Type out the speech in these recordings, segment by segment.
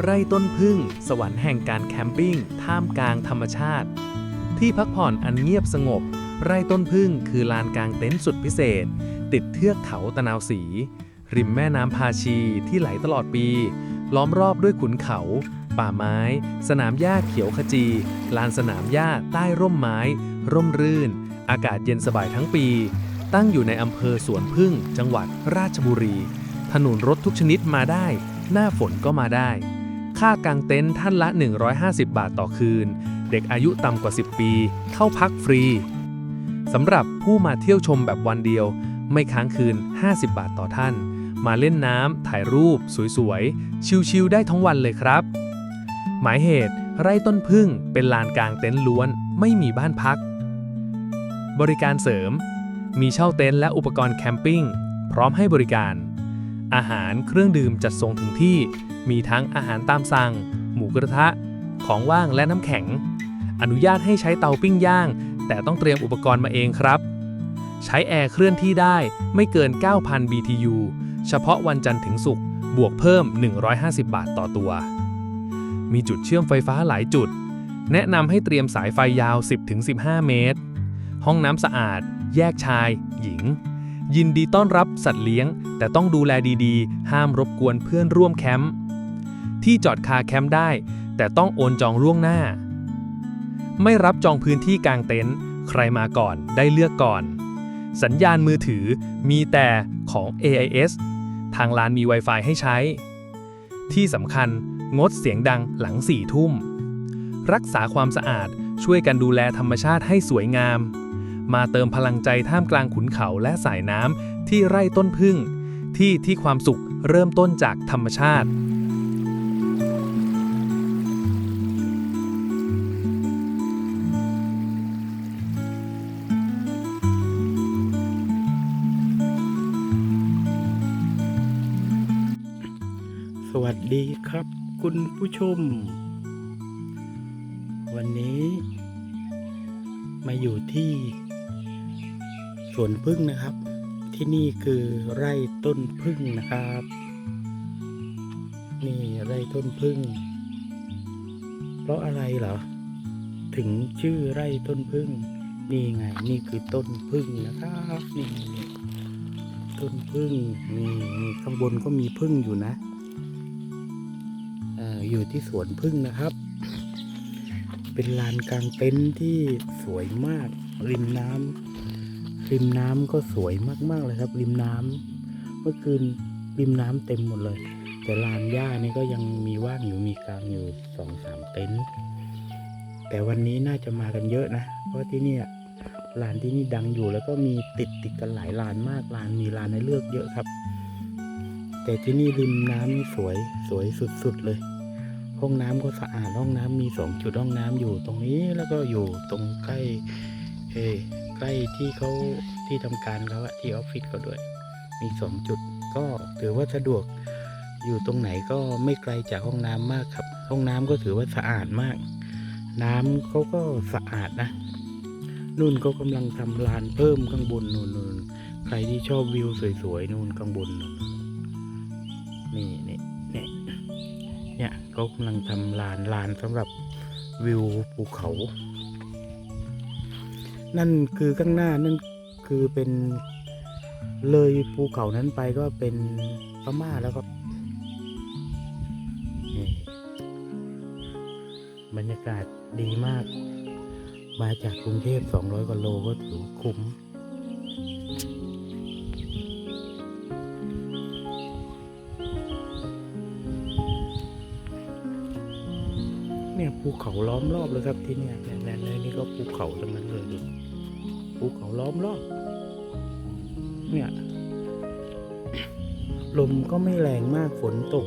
ไร่ต้นพึ่ง สวรรค์แห่งการแคมปิ้ง ท่ามกลางธรรมชาติ ที่พักผ่อนอันเงียบสงบ ไร่ต้นพึ่งคือลานกลางเต็นท์สุดพิเศษ ติดเทือกเขาตะนาวสี ริมแม่น้ำพาชีที่ไหลตลอดปี ล้อมรอบด้วยขุนเขา ป่าไม้ สนามหญ้าเขียวขจี ลานสนามหญ้าใต้ร่มไม้ ร่มรื่น อากาศเย็นสบายทั้งปี ตั้งอยู่ในอำเภอสวนพึ่ง จังหวัดราชบุรี ถนนรถทุกชนิดมาได้ หน้าฝนก็มาได้ ค่ากางเต็นท์ท่านละ 150 บาทต่อคืน เด็กอายุต่ำกว่า 10 ปี เข้าพักฟรีสำหรับผู้มาเที่ยวชมแบบวันเดียว ไม่ค้างคืน 50 บาทต่อท่าน มาเล่นน้ำถ่ายรูป สวยๆ ชิลๆ ได้ทั้งวันเลยครับ หมายเหตุ ไร่ต้นพึ่งเป็นลานกลางเต็นท์ล้วน ไม่มีบ้านพัก บริการเสริม มีเช่าเต็นท์และอุปกรณ์แคมปิ้ง พร้อมให้บริการ อาหารเครื่องดื่มจัดส่งถึงที่ มีทั้งอาหารตามสั่ง หมูกระทะ ของว่างและน้ำแข็ง อนุญาตให้ใช้เตาปิ้งย่าง แต่ต้องเตรียมอุปกรณ์มาเองครับ ใช้แอร์เคลื่อนที่ได้ไม่เกิน 9,000 BTU เฉพาะวันจันทร์ถึงศุกร์บวกเพิ่ม 150 บาทต่อตัว มีจุดเชื่อมไฟฟ้าหลายจุด แนะนำให้เตรียมสายไฟยาว 10-15 เมตร ห้องน้ำสะอาด แยกชาย หญิง ยินดีต้อนรับสัตว์เลี้ยง แต่ต้องดูแลดีๆ ห้ามรบกวนเพื่อนร่วมแคมป์ ที่จอดคาแคมป์ได้ แต่ต้องโอนจองล่วงหน้า ไม่รับจองพื้นที่กลางเต็นท์ ใครมาก่อนได้เลือกก่อน สัญญาณมือถือมีแต่ของ AIS ทางร้านมี Wi-Fi ให้ใช้ ที่สำคัญงดเสียงดังหลังสี่ทุ่ม รักษาความสะอาดช่วยกันดูแลธรรมชาติให้สวยงาม มาเติมพลังใจท่ามกลางขุนเขาและสายน้ำที่ไร่ต้นพึ่ง ที่ที่ความสุขเริ่มต้นจากธรรมชาติ สวัสดีครับคุณผู้ชม วันนี้มาอยู่ที่สวนพึ่งนะครับ ที่นี่คือไร่ต้นพึ่งนะครับ นี่ไร่ต้นพึ่ง เพราะอะไรเหรอ ถึงชื่อไร่ต้นพึ่ง นี่ไง นี่คือต้นพึ่งนะครับนี่ต้นพึ่งนี่นี่ข้างบนก็มีพึ่งอยู่นะเอ่ออยู่ที่สวนพึ่งนะครับ เป็นลานกลางเต็นท์ที่สวยมากริมน้ำ ริมน้ำก็สวยมากๆเลยครับ ริมน้ำเมื่อคืนริมน้ำเต็มหมดเลย แต่ลานหญ้านี่ก็ยังมีว่างอยู่มีกลางอยู่สองสามเต็นท์แต่วันนี้น่าจะมากันเยอะนะ เพราะที่นี่ลานที่นี่ดังอยู่แล้วก็มีติดติดกันหลายลานมากลานมีลานให้เลือกเยอะครับ แต่ที่นี่ริมน้ำนี่สวยสวยสุดๆเลย ห้องน้ำก็สะอาดห้องน้ำมีสองจุดห้องน้ำอยู่ตรงนี้แล้วก็อยู่ตรงใกล้ เออใกล้ที่เขาที่ทำการเขาอะที่ออฟฟิศเขาด้วย มีสองจุด ก็ถือว่าสะดวกอยู่ตรงไหนก็ไม่ไกลจากห้องน้ำมากครับ ห้องน้ำก็ถือว่าสะอาดมาก น้ำเขาก็สะอาดนะนุ่นก็กำลังทำลานเพิ่มข้างบนนู่นนู่นใครที่ชอบวิวสวยๆนู่นข้างบนนู่นนี่นี่นี่เนี่ยเขากำลังทำลานลานสำหรับวิวภูเขา นั่นคือข้างหน้านั่นคือเป็นเลยภูเขานั้นไปก็เป็นพม่าแล้วก็บรรยากาศดีมาก มาจากกรุงเทพ 200กว่าโลก็ถือคุ้ม เนี่ยภูเขาล้อมรอบเลยครับที่เนี่ยเนี่ยเนี่ยนี่ยนี่ก็ภูเขาทั้งนั้นเลยดูภูเขาล้อมรอบ เนี่ยลมก็ไม่แรงมากฝนตก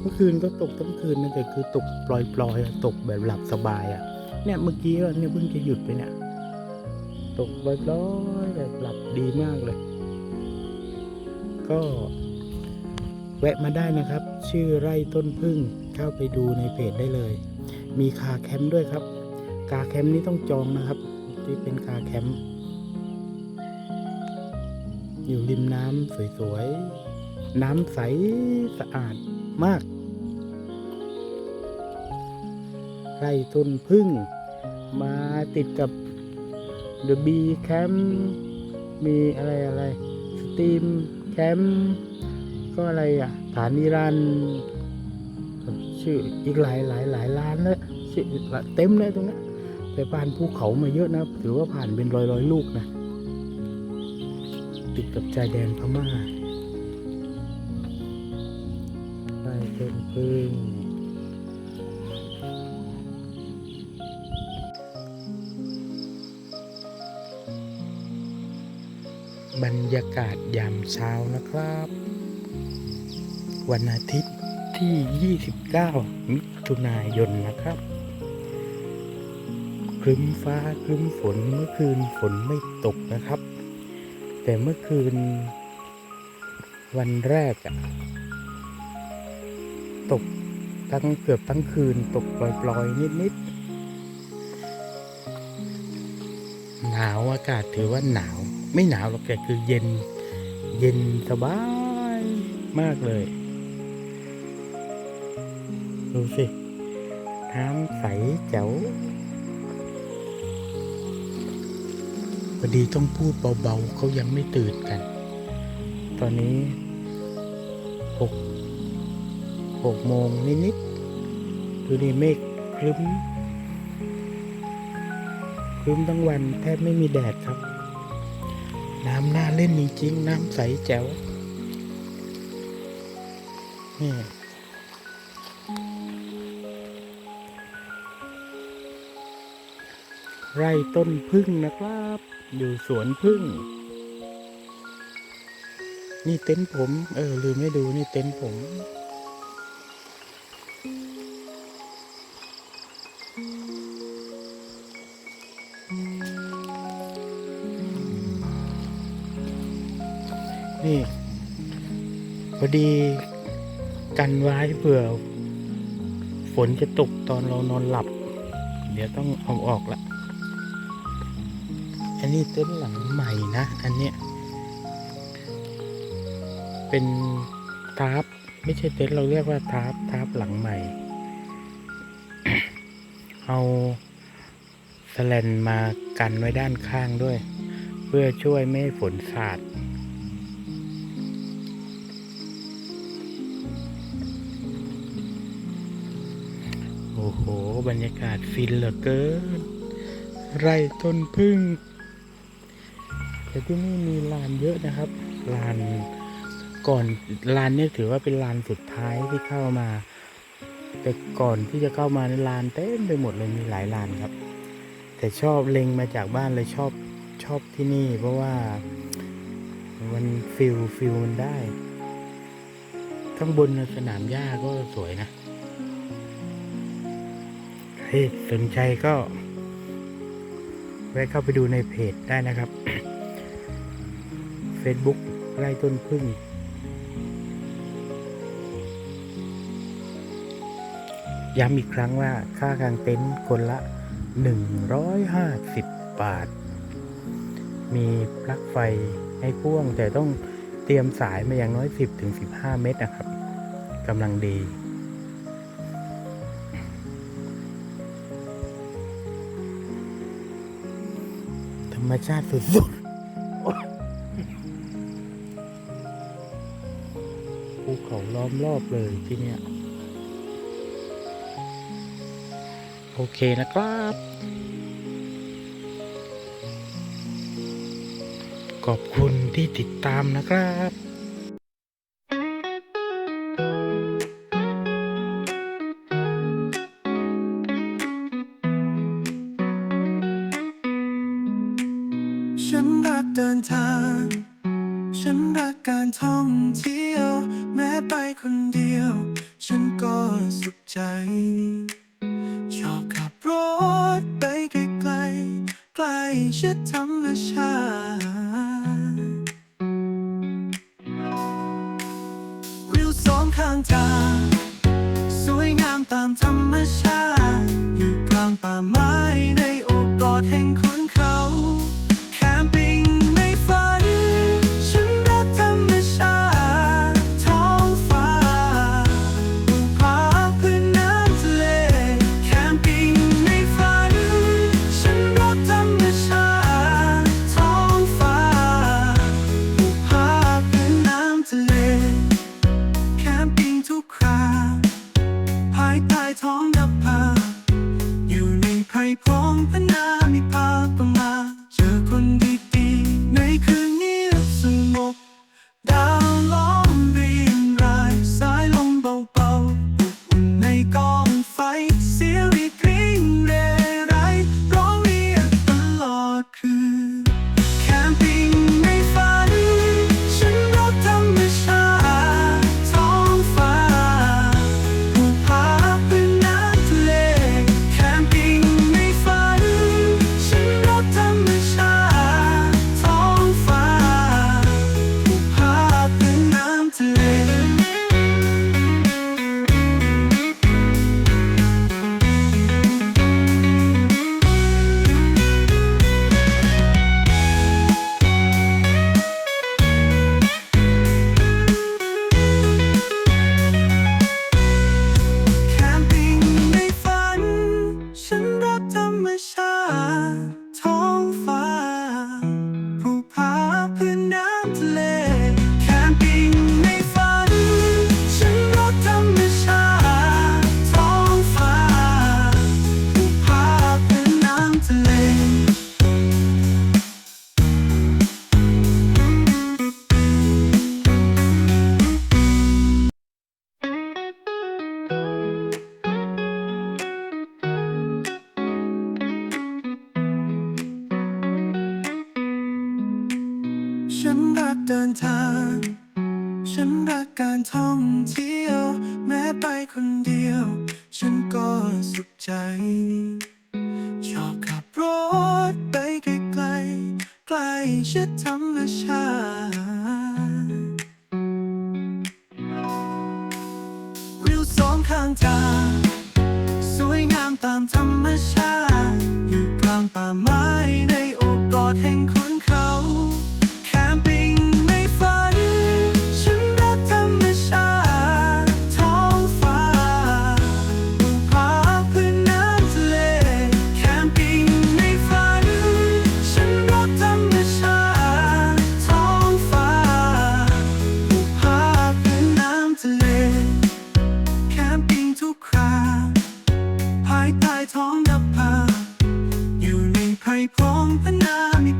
เมื่อคืนก็ตกทั้งคืนนะแต่คือตกปล่อยๆอะตกแบบหลับสบายอะเนี่ยเมื่อกี้เนี่ยเพิ่งจะหยุดไปเนี่ยตกปล่อยๆแบบหลับดีมากเลย ก็แวะมาได้นะครับ ชื่อไร่ต้นพึ่งเข้าไปดูในเพจได้เลย มีคาแคมป์ด้วยครับ คาแคมป์นี้ต้องจองนะครับ ที่เป็นคาแคมป์อยู่ริมน้ำสวยๆ น้ำใสสะอาดมาก ไร่ต้นพึ่ง มาติดกับ The Bee Camp มีอะไรอะไรสตรีมแคมป์ก็อะไรอะฐานนิรันด์ ชื่ออีกหลายหลายหลายล้านเลยชื่อเต็มเลยตรงนี้นแต่ผ่านภูเขามาเยอะนะ ถือว่าผ่านเป็นร้อยร้อยลูกนะ ติดกับชายแดนพม่าไร่ต้นพึ่งบรรยากาศยามเช้านะครับ วันอาทิตย์ ที่ 29 มิถุนายนนะครับครึ้มฟ้าครึ้มฝนเมื่อคืนฝนไม่ตกนะครับ แต่เมื่อคืน วันแรกอะตกทั้งเกือบทั้งคืนตกปล่อยๆ นิดๆ หนาวอากาศถือว่าหนาว ไม่หนาวหรอกแต่คือเย็น เย็นสบายมากเลย ดูสิ น้ำใสแจ๋วพอดีต้องพูดเบาๆเขายังไม่ตื่นกัน ตอนนี้หกหกโมงนิดๆดูนี่เมฆครึ้มครึ้มทั้งวันแทบไม่มีแดดครับ น้ำน่าเล่นจริงๆ น้ำใสแจ๋วนี่ ไร่ต้นพึ่งนะครับ อยู่สวนพึ่ง นี่เต็นท์ผม เออ ลืมไม่ดูนี่เต็นท์ผม นี่พอดีกันไว้เผื่อ ฝนจะตกตอนเรานอนหลับ เดี๋ยวต้องเอาออกละ อันนี้เต็นท์หลังใหม่นะ อันเนี้ย เป็นทาร์ปไม่ใช่เต็นท์เราเรียกว่าทาร์ปทาร์ปหลังใหม่ เอาสแลนมากันไว้ด้านข้างด้วย เพื่อช่วยไม่ให้ฝนสาดโอ้โห บรรยากาศฟินเหลือเกิน ไร่ต้นพึ่ง แต่ที่นี่มีลานเยอะนะครับลานก่อนลานเนี่ยถือว่าเป็นลานสุดท้ายที่เข้ามา แต่ก่อนที่จะเข้ามาในลานเต็มไปหมดเลยมีหลายลานครับ แต่ชอบเล็งมาจากบ้านเลยชอบชอบที่นี่ เพราะว่ามันฟิลฟิลมันได้ ข้างบนสนามหญ้าก็สวยนะเฮ้ยสนใจก็แวะเข้าไปดูในเพจได้นะครับ Facebook ไร่ต้นพึ่ง ย้ำอีกครั้งว่าค่ากางเต็นท์คนละ 150 บาท มีปลั๊กไฟให้พ่วงแต่ต้องเตรียมสายมาอย่างน้อย 10-15 เมตรนะครับกำลังดีธรรมชาติสุดๆ เขาล้อมรอบเลยที่เนี่ยโอเคนะครับ ขอบคุณที่ติดตามนะครับ ทุกใจชอบขับรถไปไกลๆใกล้ชิดธรรมชาติ ฉันรักเดินทาง ฉันรักการท่องเที่ยว แม้ไปคนเดียว ฉันก็สุขใจ ชอบขับรถไปไกลไกลไกลชิดธรรมชาติวิวสองข้างทางสวยงามตามธรรมชาติ อยู่กลางป่าไม้ในอกกอดแห่งคุณ พร้อมพนามี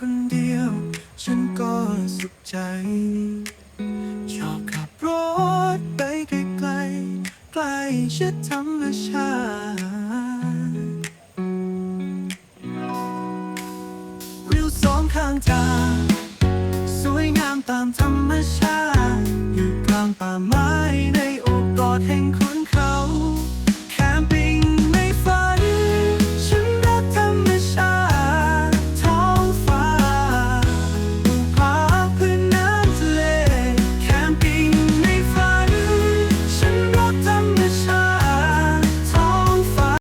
คนเดียว ฉันก็สุขใจ ชอบขับรถไปไกลไกลไกลชิดธรรมชาติวิวสองข้างทางสวยงามตามธรรมชาติ อยู่กลางป่าไม้ในอกกอดแห่ง